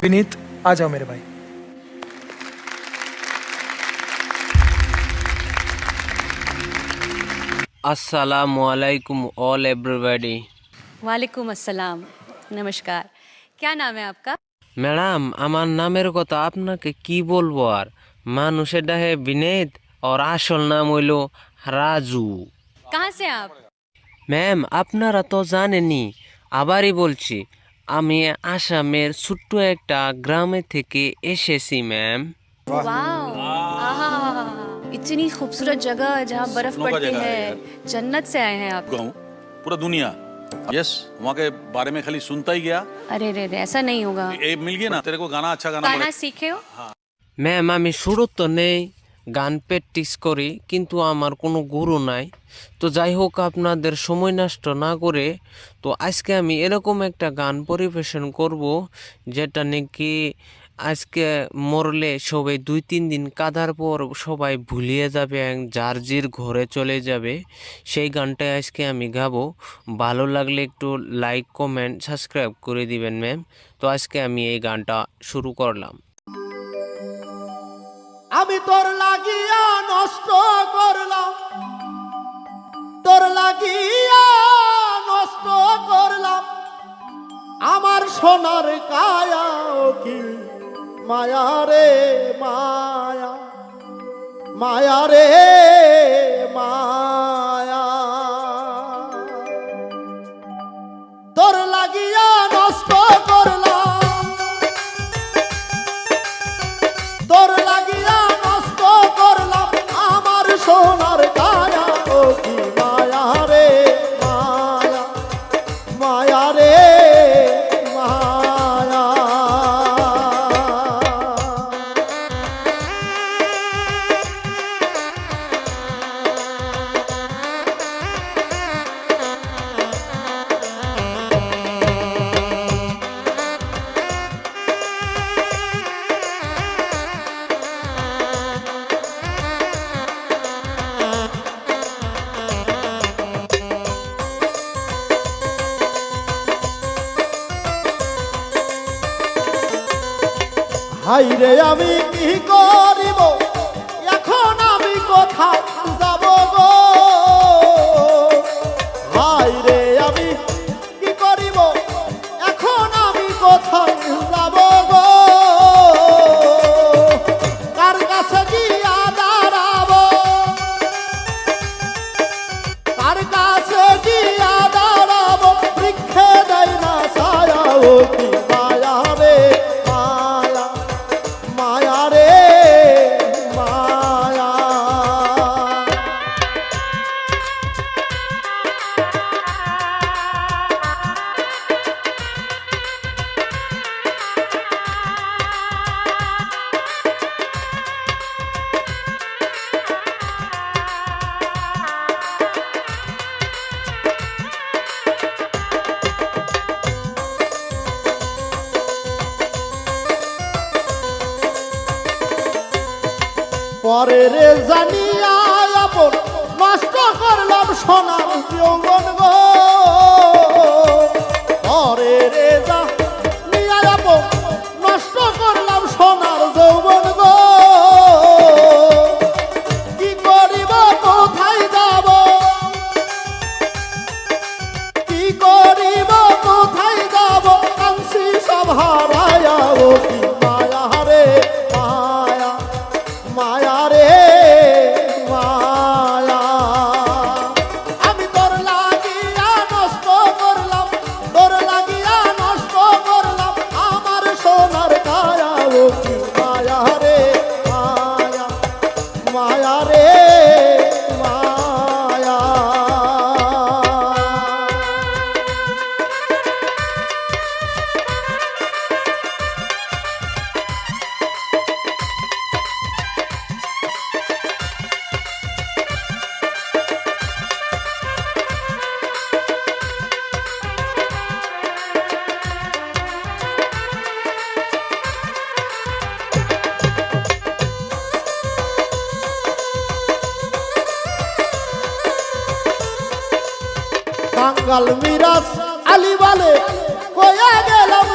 विनीत आ जाओ मेरे भाई আসসালামু আলাইকুম অল এভরিবডি वालेकुम अस्सलाम नमस्कार क्या नाम है आपका ম্যাডাম আমার নামের কথা আপনাকে কি বলবো আর মানুষের ডাহে বিনেদ ওর আসল নাম হইল রাজু कहाँ से आप ম্যাম আপনারা তো জানেনই আবারই বলছি আমি আসামের ছোট্ট একটা গ্রামে থেকে এসেছি ম্যাম वाओ आहा इतनी खूबसूरत जगह जहाँ बर्फ स्नो का पड़ती जगह है है यार। जन्नत से आए हैं आप गया हूँ पूरा दुनिया यस वहाँ के बारे में खाली सुनता ही गया अरे रे रे ऐसा नहीं होगा ए, मिल गया ना तेरे को गाना अच्छा गाना गाना बड़ा- सीखे हो ম্যাম আমি শুরু তো নেই গান প্র্যাকটিস করি, কিন্তু আমার কোনো গুরু নাই। তো যাই হোক, আপনাদের সময় নষ্ট না করে, তো আজকে আমি এরকম একটা গান পরিবেশন করব, যেটা নাকি আজকে মরলে সবাই দুই তিন দিন কাদার পর সবাই ভুলিয়ে যাবে and যার জির ঘরে চলে যাবে, সেই গানটাই আজকে আমি গাবো। ভালো লাগলে একটু লাইক কমেন্ট সাবস্ক্রাইব করে দিবেন ম্যাম তো আজকে আমি এই গানটা শুরু করলাম। আমি তোর লাগিয়া নষ্ট করলাম। তোর লাগিয়া নষ্ট করলাম। আমার সোনার কায়া কি? মায়া রে, মায়া। মায়া রে, মায়া। হাইরে আমি কি করিব? এখন আমি কোথায় যাব গো? হাইরে আমি কি করিব? এখন আমি কোথায় যাব গো? কার কাছে গিয়া দাঁড়াবো? কার কাছে গিয়া দাঁড়াবো? বৃক্ষে দেয় না ছায়া পরে জানিয়া আপন নষ্ট করলাম সোনার যৌবন গো। কাঙ্গাল মিরাজ আলী বলে গেলাম